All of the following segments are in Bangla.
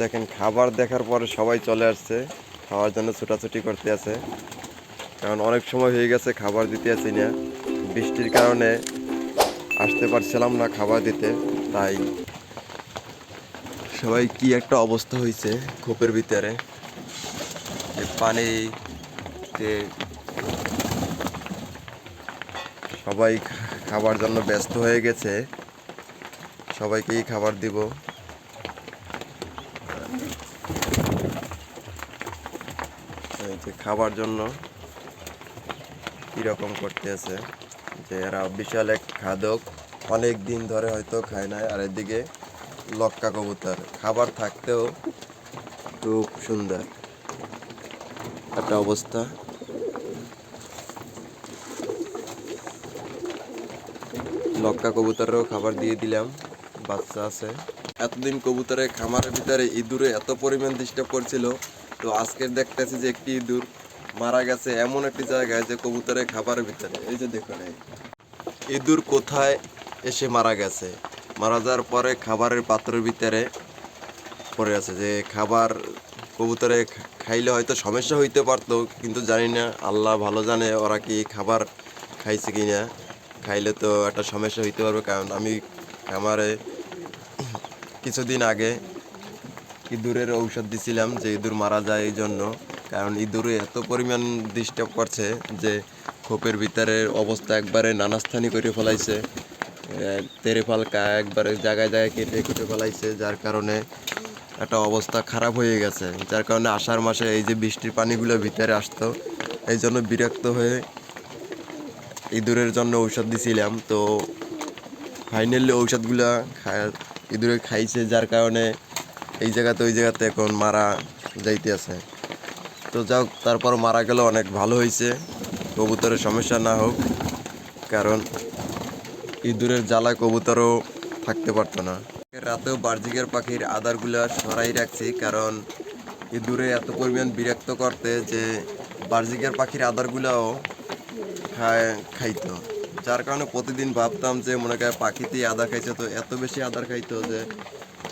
দেখেন, খাবার দেখার পরে সবাই চলে আসছে। খাওয়ার জন্য ছোটাছুটি করতে আছে। কারণ অনেক সময় হয়ে গেছে খাবার দিতে আছি না। বৃষ্টির কারণে আসতে পারছিলাম না খাবার দিতে, তাই সবাই কি একটা অবস্থা হয়েছে খোপের ভিতরে। যে পানিতে সবাই খাবার জন্য ব্যস্ত হয়ে গেছে। সবাইকেই খাবার দিব। এই যে খাবার জন্য কীরকম করতে আছে যে এরা বিশাল এক খাদক, অনেক দিন ধরে হয়তো খায় না আর এদিকে লক্কা কবুতর, খাবার থাকতেও খুব সুন্দর একটা অবস্থা। লক্কা কবুতরেরও খাবার দিয়ে দিলাম। বাচ্চা আছে। এতদিন কবুতরের খামারের ভিতরে ইঁদুরে এত পরিমাণ ডিস্টার্ব করছিল, তো আজকে দেখতেছি যে একটি ইঁদুর মারা গেছে এমন একটি জায়গায় যে কবুতরের খাবারের ভিতরে। এই যে দেখুন ইঁদুর কোথায় এসে মারা গেছে? মারা যাওয়ার পরে খাবারের পাত্রের ভিতরে পড়ে আছে যে খাবার কবুতরে খাইলে হয়তো সমস্যা হইতে পারতো, কিন্তু জানি না, আল্লাহ ভালো জানে ওরা কি খাবার খাইছে কি না খাইলে তো একটা সমস্যা হইতে পারবে, কারণ আমি খামারে কিছুদিন আগে ইঁদুরের ঔষধ দিছিলাম যে ইঁদুর মারা যায় এই জন্য। কারণ ইঁদুরে এত পরিমাণ ডিস্টার্ব করছে যে খোপের ভিতরের অবস্থা একবারে নানাস্থানি করে ফেলাইছে। তেরে ফালকা একবারে জায়গায় জায়গায় কেটে কেটে ফেলাইছে, যার কারণে একটা অবস্থা খারাপ হয়ে গেছে। যার কারণে আষাঢ় মাসে এই যে বৃষ্টির পানিগুলো ভিতরে আসতো, এই জন্য বিরক্ত হয়ে ইঁদুরের জন্য ঔষধ দিছিলাম। তো ফাইনালি ঔষধগুলা খা- ইঁদুরে খাইছে, যার কারণে এই জায়গাতে ওই জায়গাতে এখন মারা যাইতে আছে। তো যাক তারপর মারা গেল অনেক ভালো হয়েছে কবুতরের সমস্যা না হোক, কারণ ইঁদুরের জ্বালা কবুতরও থাকতে পারতো না। রাতেও বার্জিকের পাখির আদারগুলা সরাই রাখছি, কারণ ইঁদুরে এত পরিমাণ বিরক্ত করতে যে বার্জিকের পাখির আদারগুলাও খায় খাইতো। যার কারণে প্রতিদিন ভাবতাম যে মনে করে পাখিতে আদার খাইছে, তো এত বেশি আদার খাইতো যে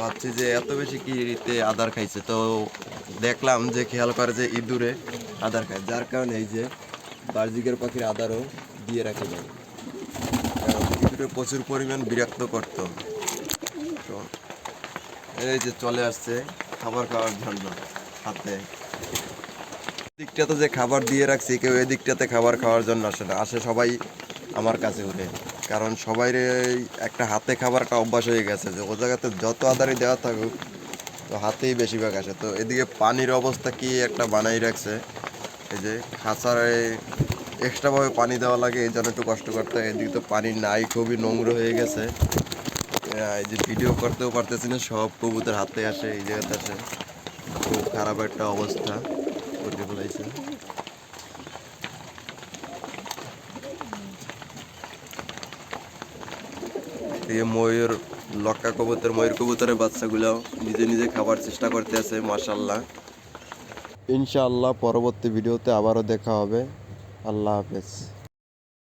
ভাবছি যে এত বেশি কিতে আদার খাইছে। তো দেখলাম যে খেয়াল করে যে ইঁদুরে আদার খায়, যার কারণে এই যে বার্জিকের পাখির আদারও দিয়ে রাখে যায়। ইঁদুরে প্রচুর পরিমাণ বিরক্ত করতো। তো এই যে চলে আসছে খাবার খাওয়ার জন্য হাতে। দিকটাতে যে খাবার দিয়ে রাখছি, কেউ এই দিকটাতে খাবার খাওয়ার জন্য আসে না। আসে সবাই আমার কাছে উঠে কারণ সবাই একটা হাতে খাবার একটা অভ্যাস হয়ে গেছে যে ও জায়গাতে যত আদারই দেওয়া থাকুক, তো হাতেই বেশিরভাগ আসে। তো এদিকে পানির অবস্থা কি একটা বানাই রাখছে, এই যে খাঁচারে এক্সট্রাভাবে পানি দেওয়া লাগে, এই জন্য একটু কষ্ট করতে হয়। এদিকে তো পানি নাই, খুবই নোংরা হয়ে গেছে। এই যে ভিডিও করতেও পারতেছি না, সব কবুতর হাতে আসে, এই জায়গাতে আসে। খুব খারাপ একটা অবস্থা করে ফেলাইছে এই ময়ূর, লক্কা কবুতর, ময়ূর কবুতরের বাচ্চাগুলো নিজে নিজে খাবার চেষ্টা করতে আছে মাসাল্লাহ ইনশাআল্লাহ পরবর্তী ভিডিওতে আবারও দেখা হবে। আল্লাহ হাফেজ।